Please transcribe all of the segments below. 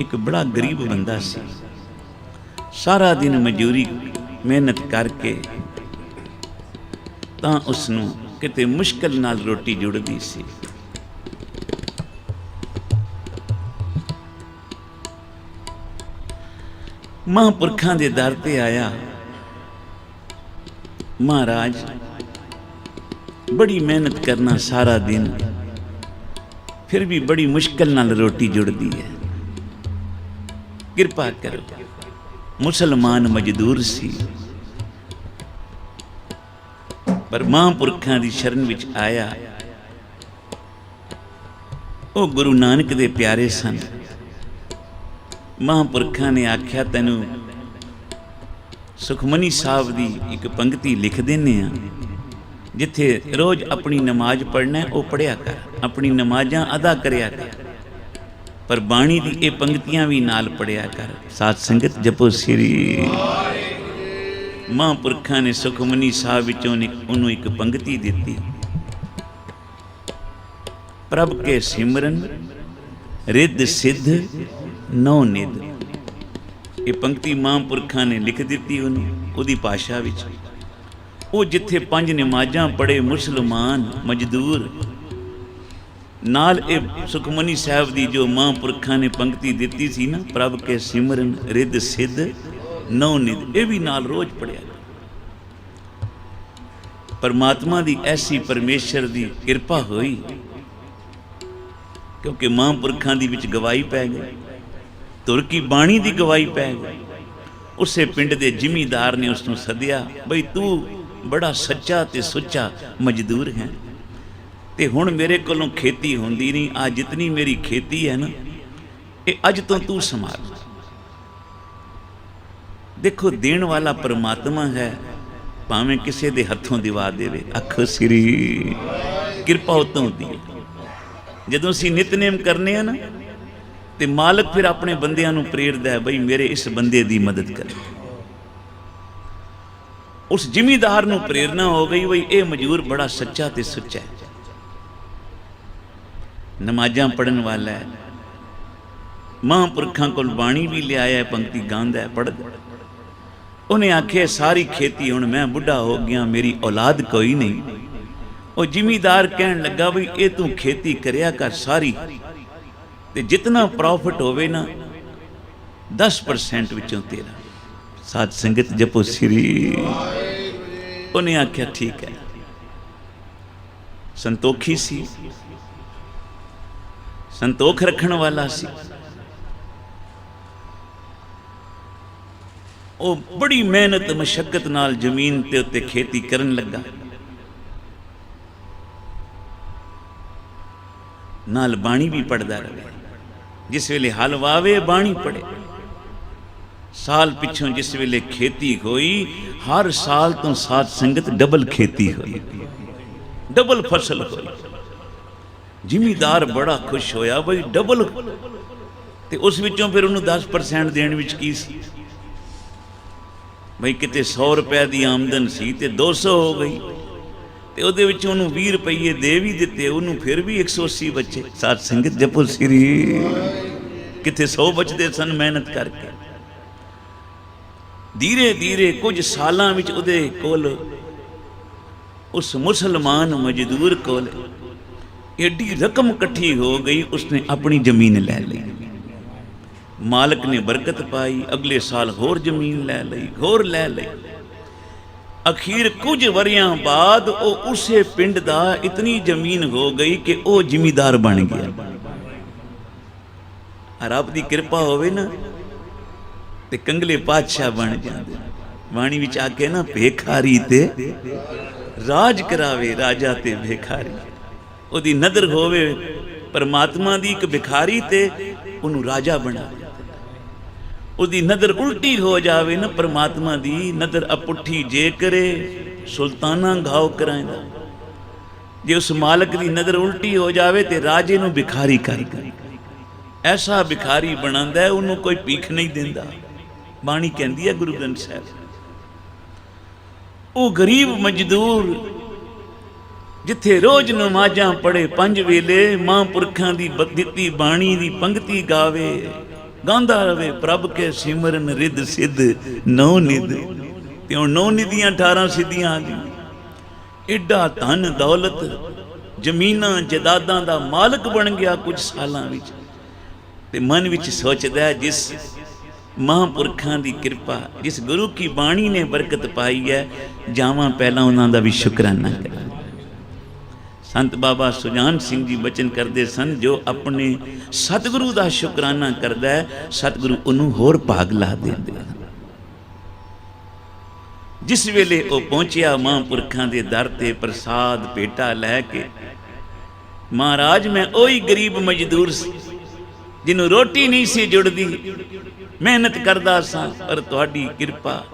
ਇੱਕ ਬੜਾ ਗਰੀਬ ਬੰਦਾ ਸੀ। ਸਾਰਾ ਦਿਨ ਮਜ਼ਦੂਰੀ, ਮਿਹਨਤ ਕਰਕੇ ਤਾਂ ਉਸ ਨੂੰ ਕਿਤੇ ਮੁਸ਼ਕਲ ਨਾਲ ਰੋਟੀ ਜੁੜਦੀ ਸੀ। ਮਹਾਂਪੁਰਖਾਂ ਦੇ ਦਰ ਤੇ ਆਇਆ ਮਹਾਰਾਜ। ਬੜੀ ਮਿਹਨਤ ਕਰਨਾ ਸਾਰਾ ਦਿਨ, ਫਿਰ ਵੀ ਬੜੀ ਮੁਸ਼ਕਲ ਨਾਲ ਰੋਟੀ ਜੁੜਦੀ ਹੈ। ਕਿਰਪਾ ਕਰੋ। ਮੁਸਲਮਾਨ ਮਜ਼ਦੂਰ ਸੀ। ਪਰ ਮਹਾਂਪੁਰਖਾਂ ਦੀ ਸ਼ਰਨ ਵਿੱਚ ਆਇਆ। ਉਹ ਗੁਰੂ ਨਾਨਕ ਦੇ ਪਿਆਰੇ ਸਨ। ਮਹਾਂਪੁਰਖਾਂ ਨੇ ਆਖਿਆ, ਤੈਨੂੰ ਸੁਖਮਨੀ ਸਾਹਿਬ ਦੀ ਇੱਕ ਪੰਕਤੀ ਲਿਖ ਦਿੰਨੇ ਆ ਜਿੱਥੇ ਰੋਜ਼ ਆਪਣੀ ਨਮਾਜ਼ ਪੜ੍ਹਨਾ ਉਹ ਪੜਿਆ ਕਰ। ਆਪਣੀ ਨਮਾਜ਼ਾਂ ਅਦਾ ਕਰਿਆ ਕਰ। ਪਰ ਬਾਣੀ ਦੀ ਇਹ ਪੰਕਤੀਆਂ ਵੀ ਨਾਲ ਪੜਿਆ ਕਰ। ਸਾਧ ਸੰਗਤ ਜਪੋ ਸ੍ਰੀ ਮਹਾਂਪੁਰਖਾਂ ਨੇ ਸੁਖਮਨੀ ਸਾਹਿਬ ਵਿੱਚੋਂ ਉਹਨੂੰ ਇੱਕ ਪੰਕਤੀ ਦਿੱਤੀ। ਪ੍ਰਭ ਕੇ ਸਿਮਰਨ, ਰਿੱਧ ਸਿੱਧ ਨੌ ਨਿਧ। ਇਹ ਪੰਕਤੀ ਮਹਾਂਪੁਰਖਾਂ ਨੇ ਲਿਖ ਦਿੱਤੀ ਉਹਨੂੰ, ਉਹਦੀ ਭਾਸ਼ਾ ਵਿੱਚ। ਉਹ ਜਿੱਥੇ ਪੰਜ ਨਮਾਜ਼ਾਂ ਪੜੇ ਮੁਸਲਮਾਨ, ਮਜ਼ਦੂਰ ਨਾਲ ਇਹ ਸੁਖਮਨੀ ਸਾਹਿਬ ਦੀ ਜੋ ਮਾਂ ਪੁਰਖਾਂ ਨੇ ਪੰਕਤੀ ਦਿੱਤੀ ਸੀ ਨਾ, ਪ੍ਰਭ ਕੇ ਸਿਮਰਨ ਰਿੱਧ ਸਿੱਧ ਨੌ ਨਿਧ, ਇਹ ਵੀ ਨਾਲ ਰੋਜ਼ ਪੜਿਆ ਪਰਮਾਤਮਾ ਦੀ ਐਸੀ ਪਰਮੇਸ਼ਰ ਦੀ ਕਿਰਪਾ ਹੋਈ, ਕਿਉਂਕਿ ਮਾਂ ਪੁਰਖਾਂ ਦੀ ਵਿੱਚ ਗਵਾਹੀ ਪੈ ਗਈ ਤੁਰ ਕੀ ਬਾਣੀ ਦੀ ਗਵਾਹੀ ਪੈ ਗਈ, ਉਸੇ ਪਿੰਡ ਦੇ ਜ਼ਿਮੀਂਦਾਰ ਨੇ ਉਸ ਨੂੰ ਸੱਦਿਆ, ਬਈ ਤੂੰ ਬੜਾ ਸੱਚਾ ਤੇ ਸੁੱਚਾ ਮਜ਼ਦੂਰ ਹੈ। ਤੇ ਹੁਣ ਮੇਰੇ ਕੋਲੋਂ ਖੇਤੀ ਹੁੰਦੀ ਨਹੀਂ, ਆ ਜਿਤਨੀ ਮੇਰੀ ਖੇਤੀ ਹੈ ਨਾ, ਇਹ ਅੱਜ ਤੋਂ ਤੂੰ ਸੰਭਾਲ। ਦੇਖੋ, ਦੇਣ ਵਾਲਾ ਪਰਮਾਤਮਾ ਹੈ, ਭਾਵੇਂ ਕਿਸੇ ਦੇ ਹੱਥੋਂ ਦਿਵਾ ਦੇਵੇ, ਅੱਖ ਸ੍ਰੀ, ਕਿਰਪਾ ਉਤੋਂ ਹੁੰਦੀ ਹੈ। ਜਦੋਂ ਅਸੀਂ ਨਿਤਨੇਮ ਕਰਨੇ ਆ ਨਾ, ਤੇ ਮਾਲਕ ਫਿਰ ਆਪਣੇ ਬੰਦਿਆਂ ਨੂੰ ਪ੍ਰੇਰਦਾ ਹੈ, ਬਈ ਮੇਰੇ ਇਸ ਬੰਦੇ ਦੀ ਮਦਦ ਕਰ। ਉਸ ਜ਼ਿਮੀਦਾਰ ਨੂੰ ਪ੍ਰੇਰਣਾ ਹੋ ਗਈ, ਬਈ ਇਹ ਮਜੂਰ ਬੜਾ ਸੱਚਾ ਤੇ ਸੁੱਚਾ ਹੈ। ਨਮਾਜ਼ਾਂ ਪੜਨ ਵਾਲਾ ਹੈ। ਮਹਾਂਪੁਰਖਾਂ ਕੋਲ ਬਾਣੀ ਵੀ ਲਿਆਇਆ ਹੈ, ਪੰਕਤੀ ਗਾਉਂਦਾ ਪੜਦਾ ਉਹਨੇ ਆਖਿਆ, ਸਾਰੀ ਖੇਤੀ ਹੁਣ ਮੈਂ ਬੁੱਢਾ ਹੋ ਗਿਆ, ਮੇਰੀ ਔਲਾਦ ਕੋਈ ਨਹੀਂ। ਉਹ ਜ਼ਿਮੀਦਾਰ ਕਹਿਣ ਲੱਗਾ ਵੀ ਇਹ ਤੂੰ ਖੇਤੀ ਕਰਿਆ ਕਰ ਸਾਰੀ। ਤੇ ਜਿੰਨਾ ਪ੍ਰੋਫਿਟ ਹੋਵੇ ਨਾ 10% ਵਿੱਚੋਂ ਤੇਰਾ। ਸਾਧ ਸੰਗਤ ਜਪੋ ਸ੍ਰੀ ਉਹਨੇ ਆਖਿਆ, ਠੀਕ ਹੈ। ਸੰਤੋਖੀ ਸੀ। ਸੰਤੋਖ ਰੱਖਣ ਵਾਲਾ ਸੀ। ਉਹ ਬੜੀ ਮਿਹਨਤ, ਮਸ਼ੱਕਤ ਨਾਲ ਜ਼ਮੀਨ ਤੇ ਉੱਤੇ ਖੇਤੀ ਕਰਨ ਲੱਗਾ। ਨਾਲ ਬਾਣੀ ਵੀ ਪੜਦਾ ਰਹੇ। ਜਿਸ ਵੇਲੇ ਹਲ ਵਾਵੇ, ਬਾਣੀ ਪੜੇ ਸਾਲ ਪਿੱਛੋਂ ਜਿਸ ਵੇਲੇ ਖੇਤੀ ਹੋਈ, ਹਰ ਸਾਲ ਤੋਂ ਸਾਧ ਸੰਗਤ ਡਬਲ ਖੇਤੀ ਹੋਈ। ਡਬਲ ਫਸਲ ਹੋਈ। ਜ਼ਿਮੀਦਾਰ ਬੜਾ ਖੁਸ਼ ਹੋਇਆ ਬਈ ਡਬਲ ਤੇ ਉਸ ਵਿੱਚੋਂ ਫਿਰ ਉਹਨੂੰ 10% ਦੇਣ ਵਿੱਚ ਕੀ ਸੀ? ਬਈ ਕਿਤੇ 100 ਰੁਪਏ ਦੀ ਆਮਦਨ ਸੀ ਤੇ 200 ਹੋ ਗਈ। ਤੇ ਉਹਦੇ ਵਿੱਚ ਉਹਨੂੰ 20 ਰੁਪਏ ਦੇ ਵੀ ਦਿੱਤੇ, ਉਹਨੂੰ ਫਿਰ ਵੀ 180 ਬੱਚੇ। ਸਾਧ ਸੰਗਤ ਜਪੋ ਸ੍ਰੀ। ਕਿਤੇ 100 ਬਚਦੇ ਸਨ ਮਿਹਨਤ ਕਰਕੇ। ਧੀਰੇ ਧੀਰੇ ਕੁਝ ਸਾਲਾਂ ਵਿੱਚ ਉਹਦੇ ਕੋਲ, ਉਸ ਮੁਸਲਮਾਨ ਮਜ਼ਦੂਰ ਕੋਲ ਏਡੀ ਰਕਮ ਇਕੱਠੀ ਹੋ ਗਈ ਉਸਨੇ ਆਪਣੀ ਜ਼ਮੀਨ ਲੈ ਲਈ ਮਾਲਕ ਨੇ ਬਰਕਤ ਪਾਈ ਅਗਲੇ ਸਾਲ ਹੋਰ ਜ਼ਮੀਨ ਲੈ ਲਈ ਹੋਰ ਲੈ ਲਈ ਅਖੀਰ ਕੁਝ ਵਰਿਆਂ ਬਾਅਦ ਉਹ ਉਸੇ ਪਿੰਡ ਦਾ ਇਤਨੀ ਜ਼ਮੀਨ ਹੋ ਗਈ ਕਿ ਉਹ ਜ਼ਿਮੀਦਾਰ ਬਣ ਗਿਆ ਰੱਬ ਦੀ ਕਿਰਪਾ ਹੋਵੇ ਨਾ ਤੇ ਕੰਗਲੇ ਪਾਤਸ਼ਾਹ ਬਣ ਜਾਂਦੇ ਬਾਣੀ ਵਿੱਚ ਆ ਕੇ ਨਾ ਭੇਖਾਰੀ ਤੇ ਰਾਜ ਕਰਾਵੇ ਰਾਜਾ ਤੇ ਭੇਖਾਰੀ ਉਹਦੀ ਨਦਰ ਹੋਵੇ, ਪਰਮਾਤਮਾ ਦੀ ਇੱਕ ਭਿਖਾਰੀ ਤੇ ਉਹਨੂੰ ਰਾਜਾ ਬਣਾ। ਉਹਦੀ ਨਦਰ ਉਲਟੀ ਹੋ ਜਾਵੇ ਨਾ, ਪਰਮਾਤਮਾ ਦੀ ਨਦਰ ਅਪੁੱਠੀ ਜੇ ਕਰੇ, ਸੁਲਤਾਨਾ ਘਾਉ ਕਰਾਂਦਾ ਜੇ ਉਸ ਮਾਲਕ ਦੀ ਨਦਰ ਉਲਟੀ ਹੋ ਜਾਵੇ ਤੇ ਰਾਜੇ ਨੂੰ ਭਿਖਾਰੀ ਕਰ ਐਸਾ ਭਿਖਾਰੀ ਬਣਾਉਂਦਾ ਉਹਨੂੰ ਕੋਈ ਭੀਖ ਨਹੀਂ ਦਿੰਦਾ। ਬਾਣੀ ਕਹਿੰਦੀ ਹੈ ਗੁਰੂ ਗ੍ਰੰਥ ਸਾਹਿਬ, ਉਹ ਗਰੀਬ ਮਜ਼ਦੂਰ ਜਿੱਥੇ ਰੋਜ਼ ਨਮਾਜ਼ਾਂ ਪੜੇ ਪੰਜ ਵੇਲੇ, ਮਹਾਂਪੁਰਖਾਂ ਦੀ ਦਿੱਤੀ ਬਾਣੀ ਦੀ ਪੰਕਤੀ ਗਾਵੇ, ਗਾਉਂਦਾ ਰਵੇ ਪ੍ਰਭ ਕੇ ਸਿਮਰਨ ਰਿੱਧ ਸਿੱਧ ਨੌ ਨਿਧ। ਤੇ ਹੁਣ ਨੌ ਨਿਧੀਆਂ 18 ਸਿੱਧੀਆਂ ਆ ਗਈਆਂ। ਐਡਾ ਧਨ ਦੌਲਤ, ਜ਼ਮੀਨਾਂ ਜਦਾਦਾਂ ਦਾ ਮਾਲਕ ਬਣ ਗਿਆ ਕੁਝ ਸਾਲਾਂ ਵਿੱਚ। ਤੇ ਮਨ ਵਿੱਚ ਸੋਚਦਾ ਜਿਸ ਮਹਾਂਪੁਰਖਾਂ ਦੀ ਕਿਰਪਾ, ਜਿਸ ਗੁਰੂ ਕੀ ਬਾਣੀ ਨੇ ਬਰਕਤ ਪਾਈ ਹੈ, ਜਾਵਾਂ ਪਹਿਲਾਂ ਉਹਨਾਂ ਦਾ ਵੀ ਸ਼ੁਕਰਾਨਾ ਕਰਾਂ। ਸੰਤ ਬਾਬਾ ਸੁਜਾਨ ਸਿੰਘ ਜੀ ਬਚਨ ਕਰਦੇ ਸਨ, ਜੋ ਆਪਣੇ ਸਤਿਗੁਰੂ ਦਾ ਸ਼ੁਕਰਾਨਾ ਕਰਦਾ ਹੈ, ਸਤਿਗੁਰੂ ਉਹਨੂੰ ਹੋਰ ਭਾਗ ਲਾ ਦਿੰਦੇ ਹਨ। ਜਿਸ ਵੇਲੇ ਉਹ ਪਹੁੰਚਿਆ, ਮਹਾਂਪੁਰਖਾਂ ਦੇ ਦਰ ਤੇ ਪ੍ਰਸਾਦ ਪੇਟਾ ਲੈ ਕੇ, ਮਹਾਰਾਜ, ਮੈਂ ਉਹੀ ਗਰੀਬ ਮਜ਼ਦੂਰ ਸੀ, ਜਿਹਨੂੰ ਰੋਟੀ ਨਹੀਂ ਸੀ ਜੁੜਦੀ, ਮਿਹਨਤ ਕਰਦਾ ਸਾਂ, ਪਰ ਤੁਹਾਡੀ ਕਿਰਪਾ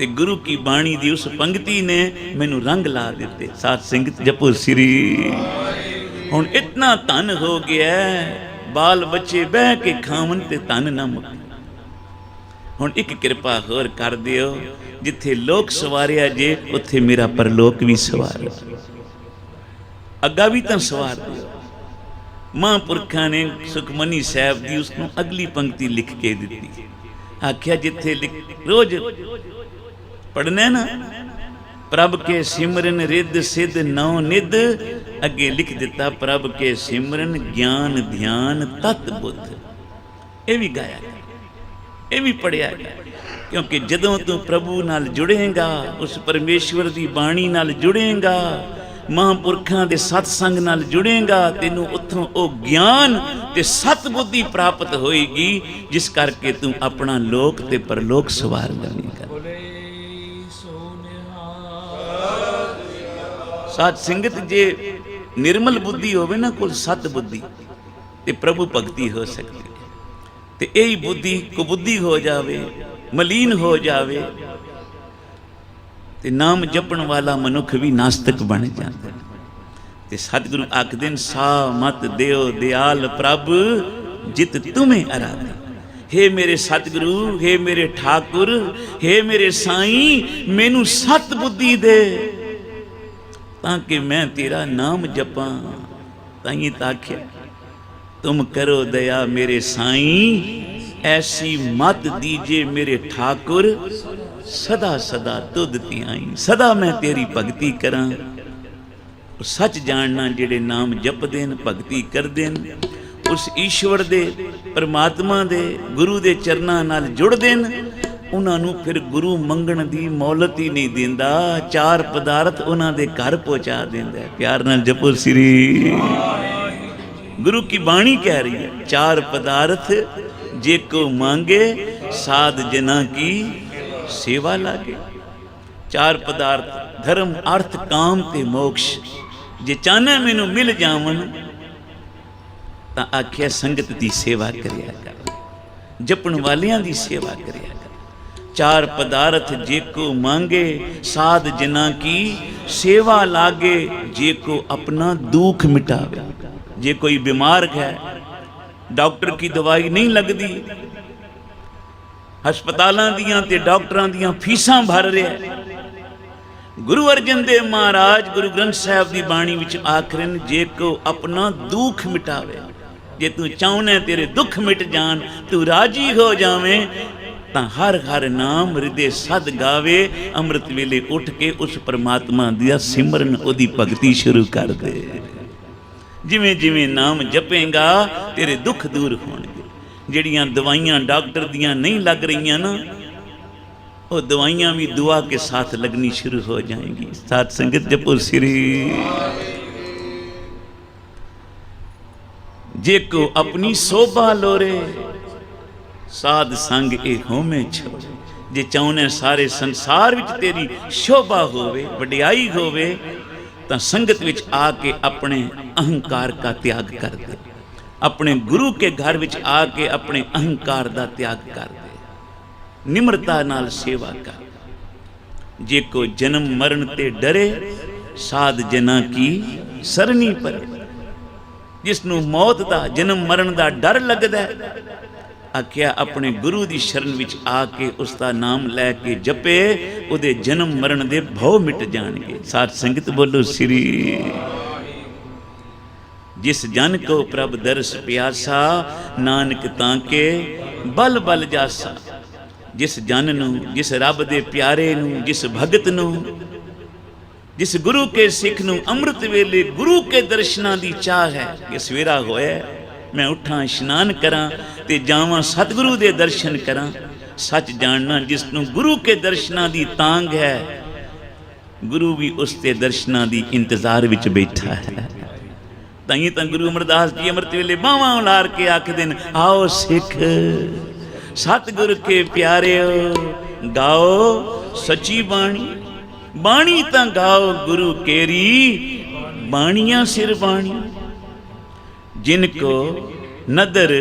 ਤੇ ਗੁਰੂ ਕੀ ਬਾਣੀ ਦੀ ਉਸ ਪੰਕਤੀ ਨੇ ਮੈਨੂੰ ਰੰਗ ਲਾ ਦਿੱਤੇ। ਸਾਧ ਸੰਗਤ ਜਪੋ ਸ੍ਰੀ। ਹੁਣ ਇਤਨਾ ਧਨ ਹੋ ਗਿਆ ਬਾਲ ਬੱਚੇ ਬਹਿ ਕੇ ਖਾਵਨ ਤੇ ਧਨ ਨਾ ਮੁੱਕੇ। ਹੁਣ ਇੱਕ ਕਿਰਪਾ ਹੋਰ ਕਰ ਦਿਓ, ਜਿੱਥੇ ਲੋਕ ਸਵਾਰਿਆ ਜੇ, ਉੱਥੇ ਮੇਰਾ ਪਰਲੋਕ ਵੀ ਸਵਾਰ। ਅੱਗਾ ਵੀ ਤਾਂ ਸਵਾਰ ਦਿਓ। ਮਹਾਂਪੁਰਖਾਂ ਨੇ ਸੁਖਮਨੀ ਸਾਹਿਬ ਦੀ ਉਸ ਨੂੰ ਅਗਲੀ ਪੰਕਤੀ ਲਿਖ ਕੇ ਦਿੱਤੀ। ਆਖਿਆ ਜਿੱਥੇ ਲਿਖ- ਰੋਜ਼ ਪੜਨਾ ਨਾ। ਪ੍ਰਭ ਕੇ ਸਿਮਰਨ ਰਿੱਧ ਸਿੱਧ ਨੌ ਨਿਧ। ਅੱਗੇ ਲਿਖ ਦਿੱਤਾ, ਪ੍ਰਭ ਕੇ ਸਿਮਰਨ ਗਿਆਨ ਧਿਆਨ ਤਤ ਬੁੱਧ। ਇਹ ਵੀ ਗਾਇਆ ਗਿਆ। ਇਹ ਵੀ ਪੜਿਆ ਗਿਆ। ਕਿਉਂਕਿ ਜਦੋਂ ਤੂੰ ਪ੍ਰਭੂ ਨਾਲ ਜੁੜੇਗਾ, ਉਸ ਪਰਮੇਸ਼ਵਰ ਦੀ ਬਾਣੀ ਨਾਲ ਜੁੜੇਗਾ, ਮਹਾਂਪੁਰਖਾਂ ਦੇ ਸਤਸੰਗ ਨਾਲ ਜੁੜੇਗਾ, ਤੈਨੂੰ ਉੱਥੋਂ ਉਹ ਗਿਆਨ ਤੇ ਸਤ ਬੁੱਧੀ ਪ੍ਰਾਪਤ ਹੋਏਗੀ, ਜਿਸ ਕਰਕੇ ਤੂੰ ਆਪਣਾ ਲੋਕ ਤੇ ਪਰਲੋਕ ਸਵਾਰ ਲਵੇਂਗਾ ਸਾਧ ਸੰਗਤ ਜੇ ਨਿਰਮਲ ਬੁੱਧੀ ਹੋਵੇ ਨਾ, ਕੋਲ ਸਤ ਬੁੱਧੀ, ਤੇ ਪ੍ਰਭੂ ਭਗਤੀ ਹੋ ਸਕਦੀ ਹੈ। ਤੇ ਇਹੀ ਬੁੱਧੀ, ਕੁਬੁੱਧੀ ਹੋ ਜਾਵੇ, ਮਲੀਨ ਹੋ ਜਾਵੇ, ਤੇ ਨਾਮ ਜਪਣ ਵਾਲਾ ਮਨੁੱਖ ਵੀ ਨਾਸਤਕ ਬਣ ਜਾਂਦਾ ਤੇ ਸਤਿਗੁਰੂ ਆਖਦੇ ਨੇ ਸਾ ਮਤ ਦਿਓ ਦਿਆਲ ਪ੍ਰਭ, ਜਿਤ ਤੁਮੇ ਅਰਾਧੇ ਹੇ ਮੇਰੇ ਸਤਿਗੁਰੂ, ਹੇ ਮੇਰੇ ਠਾਕੁਰ, ਹੇ ਮੇਰੇ ਸਾਈਂ, ਮੈਨੂੰ ਸਤ ਬੁੱਧੀ ਦੇ। ਤਾਂ ਕਿ ਮੈਂ ਤੇਰਾ ਨਾਮ ਜਪਾਂ। ਤਾਈਂ ਤਾਖਿਆ ਤੁਮ ਕਰੋ ਦਇਆ ਮੇਰੇ ਸਾਈਂ, ਐਸੀ ਮਤ ਦੀਜੇ ਮੇਰੇ ਠਾਕੁਰ, ਸਦਾ ਸਦਾ ਤੁਧ ਧਿਆਈ, ਸਦਾ ਮੈਂ ਤੇਰੀ ਭਗਤੀ ਕਰਾਂ। ਉਹ ਸੱਚ ਜਾਣਨਾ ਜਿਹੜੇ ਨਾਮ ਜਪਦੇ ਨੇ ਭਗਤੀ ਕਰਦੇ ਨੇ ਉਸ ਈਸ਼ਵਰ ਦੇ, ਪਰਮਾਤਮਾ ਦੇ, ਗੁਰੂ ਦੇ ਚਰਨਾਂ ਨਾਲ ਜੁੜਦੇ ਨੇ ਉਹਨਾਂ ਨੂੰ ਫਿਰ ਗੁਰੂ ਮੰਗਣ ਦੀ ਮੌਲਤ ਹੀ ਨਹੀਂ ਦਿੰਦਾ। ਚਾਰ ਪਦਾਰਥ ਉਹਨਾਂ ਦੇ ਘਰ ਪਹੁੰਚਾ ਦਿੰਦਾ। ਪਿਆਰ ਨਾਲ ਜਪੋ ਸ੍ਰੀ। ਗੁਰੂ ਕੀ ਬਾਣੀ ਕਹਿ ਰਹੀ ਹੈ, ਚਾਰ ਪਦਾਰਥ ਜੇ ਕੋ ਮੰਗੇ, ਸਾਧ ਜਨਾ ਕੀ ਸੇਵਾ ਲਾਗੇ। ਚਾਰ ਪਦਾਰਥ, ਧਰਮ, ਅਰਥ, ਕਾਮ ਤੇ ਮੋਕਸ਼, ਜੇ ਚਾਹਨਾ ਮੈਨੂੰ ਮਿਲ ਜਾਵਣ, ਤਾਂ ਆਖਿਆ ਸੰਗਤ ਦੀ ਸੇਵਾ ਕਰਿਆ ਕਰ। ਜਪਣ ਵਾਲਿਆਂ ਦੀ ਸੇਵਾ ਕਰਿਆ ਚਾਰ ਪਦਾਰਥ ਜੇ ਕੋ ਮੰਗੇ, ਸਾਧ ਜਨਾ ਕੀ ਸੇਵਾ ਲਾਗੇ, ਜੇ ਕੋ ਆਪਣਾ ਦੁੱਖ ਮਿਟਾਵੇ। ਜੇ ਕੋਈ ਬਿਮਾਰ ਹੈ, ਡਾਕਟਰ ਕੀ ਦਵਾਈ ਨਹੀਂ ਲੱਗਦੀ? ਹਸਪਤਾਲਾਂ ਦੀਆਂ ਤੇ ਡਾਕਟਰਾਂ ਦੀਆਂ ਫੀਸਾਂ ਭਰ ਰਿਹਾ ਗੁਰੂ ਅਰਜਨ ਦੇਵ ਮਹਾਰਾਜ ਗੁਰੂ ਗ੍ਰੰਥ ਸਾਹਿਬ ਦੀ ਬਾਣੀ ਵਿੱਚ ਆਖਰਨ ਜੇ ਕੋ ਆਪਣਾ ਦੁੱਖ ਮਿਟਾਵੇ, ਜੇ ਤੂੰ ਚਾਹੁੰਦਾ ਤੇਰੇ ਦੁੱਖ ਮਿਟ ਜਾਣ, ਤੂੰ ਰਾਜੀ ਹੋ ਜਾਵੇਂ ਤਾਂ ਹਰ ਹਰ ਨਾਮ ਹਿਰਦੇ ਸਦ ਗਾਵੇ, ਅੰਮ੍ਰਿਤ ਵੇਲੇ ਉੱਠ ਕੇ ਉਸ ਪਰਮਾਤਮਾ ਦੀ ਸਿਮਰਨ ਉਹਦੀ ਭਗਤੀ ਸ਼ੁਰੂ ਕਰ ਦੇ। ਜਿਵੇਂ ਜਿਵੇਂ ਨਾਮ ਜਪੇਗਾ, ਤੇਰੇ ਦੁੱਖ ਦੂਰ ਹੋਣਗੇ। ਜਿਹੜੀਆਂ ਦਵਾਈਆਂ ਡਾਕਟਰ ਦੀਆਂ ਨਹੀਂ ਲੱਗ ਰਹੀਆਂ ਨਾ, ਉਹ ਦਵਾਈਆਂ ਵੀ ਦੁਆ ਕੇ ਸਾਥ ਲੱਗਣੀ ਸ਼ੁਰੂ ਹੋ ਜਾਏਗੀ। ਸਾਥ ਸੰਗਤ ਜਪੋ ਸ੍ਰੀ। ਜੇ ਕੋ ਆਪਣੀ ਸੋਭਾ ਲੋਰੇ ਸਾਧ ਸੰਗ ਇਹ ਹੋਵੇਂ ਛੋੜੇ ਜੇ ਚਾਹੁੰਨੇ ਸਾਰੇ ਸੰਸਾਰ ਵਿੱਚ ਤੇਰੀ ਸ਼ੋਭਾ ਹੋਵੇ, ਵਡਿਆਈ ਹੋਵੇ, ਤਾਂ ਸੰਗਤ ਵਿੱਚ ਆ ਕੇ ਆਪਣੇ ਅਹੰਕਾਰ ਦਾ ਤਿਆਗ ਕਰ ਦੇ। ਆਪਣੇ ਗੁਰੂ ਕੇ ਘਰ ਵਿੱਚ ਆ ਕੇ ਆਪਣੇ ਅਹੰਕਾਰ ਦਾ ਤਿਆਗ ਕਰ ਦੇ। ਨਿਮਰਤਾ ਨਾਲ ਸੇਵਾ ਕਰ। ਜੇ ਕੋ ਜਨਮ ਮਰਨ ਤੇ ਡਰੇ, ਸਾਧ ਜਨਾ ਕੀ ਸਰਨੀ ਪਰ। ਜਿਸ ਨੂੰ ਮੌਤ ਦਾ, ਜਨਮ ਮਰਨ ਦਾ ਡਰ ਲੱਗਦਾ ਆਖਿਆ, ਆਪਣੇ ਗੁਰੂ ਦੀ ਸ਼ਰਨ ਵਿੱਚ ਆ ਕੇ ਉਸ ਦਾ ਨਾਮ ਲੈ ਕੇ ਜਪੇ, ਉਹਦੇ ਜਨਮ ਮਰਨ ਦੇ ਭਉ ਮਿਟ ਜਾਣਗੇ। ਸਾਧ ਸੰਗਤ ਬੋਲੋ, ਸ੍ਰੀ ਜਿਸ ਜਨ ਕੋ ਪ੍ਰਭ ਦਰਸ ਪਿਆਸਾ, ਨਾਨਕ ਤਾਂ ਕੇ ਬਲ ਬਲ ਜਾਸਾ। ਜਿਸ ਜਨ ਨੂੰ, ਜਿਸ ਰੱਬ ਦੇ ਪਿਆਰੇ ਨੂੰ, ਜਿਸ ਭਗਤ ਨੂੰ, ਜਿਸ ਗੁਰੂ ਕੇ ਸਿੱਖ ਨੂੰ ਅੰਮ੍ਰਿਤ ਵੇਲੇ ਗੁਰੂ ਕੇ ਦਰਸ਼ਨਾਂ ਦੀ ਚਾਹ ਹੈ ਕਿ ਸਵੇਰਾ ਹੋਇਆ ਮੈਂ ਉੱਠਾਂ, ਇਸ਼ਨਾਨ ਕਰਾਂ ਤੇ ਜਾਵਾਂ ਸਤਿਗੁਰੂ ਦੇ ਦਰਸ਼ਨ ਕਰਾਂ। ਸੱਚ ਜਾਣਨਾ ਜਿਸ ਨੂੰ ਗੁਰੂ ਕੇ ਦਰਸ਼ਨਾਂ ਦੀ ਤਾਂਗ ਹੈ, ਗੁਰੂ ਵੀ ਉਸ ਦੇ ਦਰਸ਼ਨਾਂ ਦੀ ਇੰਤਜ਼ਾਰ ਵਿੱਚ ਬੈਠਾ ਹੈ। ਤਾਂ ਹੀ ਤਾਂ ਗੁਰੂ ਅਮਰਦਾਸ ਜੀ ਅੰਮ੍ਰਿਤ ਵੇਲੇ ਬਾਹਾਂ ਉਲਾਰ ਕੇ ਆਖਦੇ ਨੇ, ਆਓ ਸਿੱਖ, ਸਤਿਗੁਰ ਕੇ ਪਿਆਰਿਓ, ਗਾਓ ਸੱਚੀ ਬਾਣੀ। ਬਾਣੀ ਤਾਂ ਗਾਓ ਗੁਰੂ ਕੇਰੀ, ਬਾਣੀਆਂ ਸਿਰ ਬਾਣੀ। ਜਿਨ ਕੋ ਨਦਰ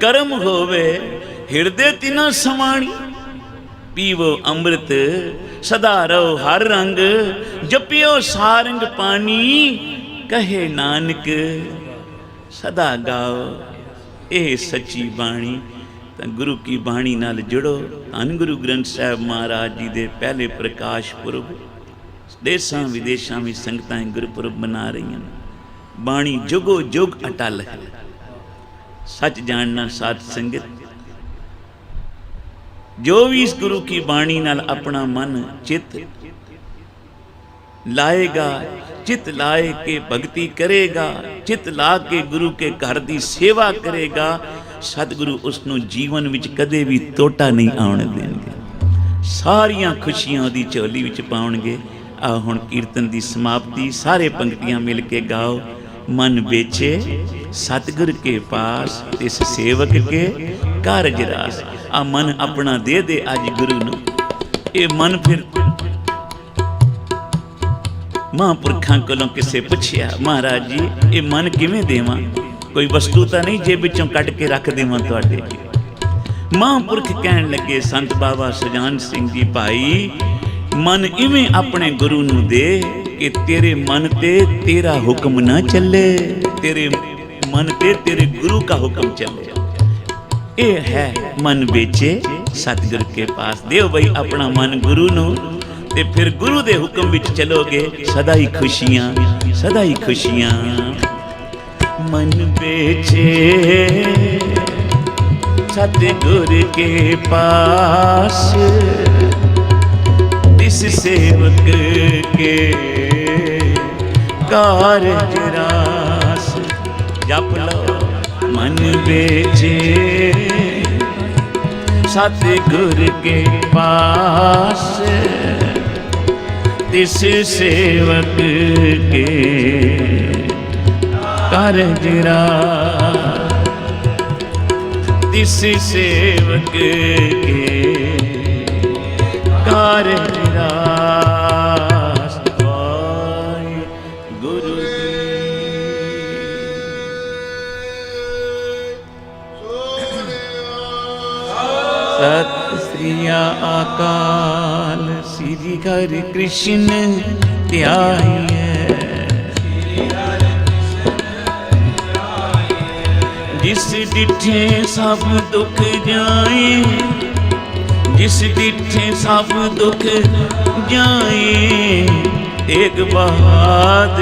ਕਰਮ ਹੋਵੇ, ਹਿਰਦੇ ਤਿਨਾ ਸਮਾਣੀ। ਪੀਵੋ ਅੰਮ੍ਰਿਤ, ਸਦਾ ਰਹੋ ਹਰ ਰੰਗ, ਜਪਿਓ ਸਾਰੰਗ ਪਾਣੀ, ਕਹੇ ਨਾਨਕ, ਸਦਾ ਗਾਓ ਇਹ ਸੱਚੀ ਬਾਣੀ। ਤਾਂ ਗੁਰੂ ਕੀ ਬਾਣੀ ਨਾਲ ਜੁੜੋ। ਧੰਨ ਗੁਰੂ ਗ੍ਰੰਥ ਸਾਹਿਬ ਮਹਾਰਾਜ ਜੀ ਦੇ ਪਹਿਲੇ ਪ੍ਰਕਾਸ਼ ਪੁਰਬ, ਦੇਸਾਂ ਵਿਦੇਸ਼ਾਂ ਵਿੱਚ ਸੰਗਤਾਂ ਇਹ ਗੁਰਪੁਰਬ ਮਨਾ ਰਹੀਆਂ ਨੇ। ਬਾਣੀ ਜੁਗੋ ਜੁਗ ਅਟਲ ਹੈ। ਸੱਚ ਜਾਣਨਾ ਸਾਧ ਸੰਗਤ। ਜੋ ਵੀ ਇਸ ਗੁਰੂ ਕੀ ਬਾਣੀ ਨਾਲ ਆਪਣਾ ਮਨ ਚਿੱਤ ਲਾਏਗਾ, ਚਿੱਤ ਲਾਏ ਕੇ ਭਗਤੀ ਕਰੇਗਾ, ਚਿੱਤ ਲਾ ਕੇ ਗੁਰੂ ਕੇ ਘਰ ਦੀ ਸੇਵਾ ਕਰੇਗਾ, ਸਤਿਗੁਰੂ ਉਸ ਨੂੰ ਜੀਵਨ ਵਿੱਚ ਕਦੇ ਵੀ ਟੋਟਾ ਨਹੀਂ ਆਉਣ ਦੇਣਗੇ। ਸਾਰੀਆਂ ਖੁਸ਼ੀਆਂ ਉਹਦੀ ਝੋਲੀ ਵਿੱਚ ਪਾਉਣਗੇ। ਆ ਹੁਣ ਕੀਰਤਨ ਦੀ ਸਮਾਪਤੀ, ਸਾਰੇ ਪੰਕਤੀਆਂ ਮਿਲ ਕੇ ਗਾਓ। ਮਨ ਵੇਚੇ, ਸਤਿਗੁਰ ਕੇ ਪਾਸ ਇਸ ਸੇਵਕ ਕੇ ਕਾਰਜ ਰਾਸ। ਆ ਮਨ ਆਪਣਾ ਦੇ ਦੇ ਅੱਜ ਗੁਰੂ ਨੂੰ। ਇਹ ਮਨ ਫਿਰ ਮਹਾਂਪੁਰਖਾਂ ਕੋਲੋਂ ਕਿਸੇ ਪੁੱਛਿਆ, ਮਹਾਰਾਜ ਜੀ, ਇਹ ਮਨ ਕਿਵੇਂ ਦੇਵਾਂ? ਕੋਈ ਵਸਤੂ ਤਾਂ ਨਹੀਂ ਜੇ ਵਿੱਚੋਂ ਕੱਢ ਕੇ ਰੱਖ ਦੇਵਾਂ ਤੁਹਾਡੇ? ਮਹਾਂਪੁਰਖ ਕਹਿਣ ਲੱਗੇ, ਸੰਤ ਬਾਬਾ ਸੁਜਾਨ ਸਿੰਘ ਜੀ ਭਾਈ, ਮਨ ਇਵੇਂ ਆਪਣੇ ਗੁਰੂ ਨੂੰ ਦੇ ਕਿ ਤੇਰੇ ਮਨ ਤੇ ਤੇਰਾ ਹੁਕਮ ਨਾ ਚੱਲੇ। ਤੇਰੇ ਮਨ ਤੇ ਤੇਰੇ ਗੁਰੂ ਦਾ ਹੁਕਮ ਚੱਲੇ। ਇਹ ਹੈ ਮਨ ਵੇਚੇ। ਸਤਿਗੁਰ ਕੇ ਪਾਸ ਦਿਓ ਬਈ ਆਪਣਾ ਮਨ ਗੁਰੂ ਨੂੰ। ਤੇ ਫਿਰ ਗੁਰੂ ਦੇ ਹੁਕਮ ਵਿੱਚ ਚਲੋਗੇ, ਸਦਾ ਹੀ ਖੁਸ਼ੀਆਂ, ਸਦਾ ਹੀ ਖੁਸ਼ੀਆਂ। ਮਨ ਵੇਚੇ। ਸਤਿਗੁਰ ਕੇ ਪਾਸ। ਇਸ ਸੇਵਕ ਕੇ ਕਾਰਜ ਰਾਸ ਜਪ ਲਓ ਮਨ ਵੇਚੇ। ਸਤਿਗੁਰ ਕੇ ਪਾਸ, ਤਿਸ ਸੇਵਕ ਕੇ ਕਾਰਜ ਰਾਸ ਤਿਸ ਸੇਵਕ ਕੇ ਕਾਰਜ ਰਾਸ ਸਤਿ ਸ੍ਰੀ ਅਕਾਲ। ਸ੍ਰੀ ਹਰਿ ਕ੍ਰਿਸ਼ਨ, ਧਿਆਈਐ। ਜਿਸ ਡਿਠੇ ਸਭ ਦੁੱਖ ਜਾਏ, ਜਿਸ ਡਿਠੇ ਸਭ ਦੁੱਖ ਜਾਏ ਇੱਕ ਬਾਦ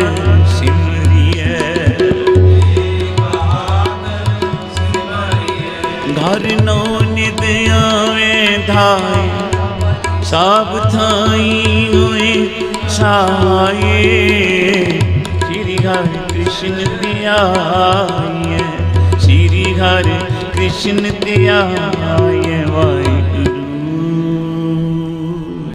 ਸਾਏ ਸ੍ਰੀ ਹਰਿ ਕ੍ਰਿਸ਼ਨ ਧਿਆਈਐ ਸ੍ਰੀ ਹਰਿ ਕ੍ਰਿਸ਼ਨ ਧਿਆਈਐ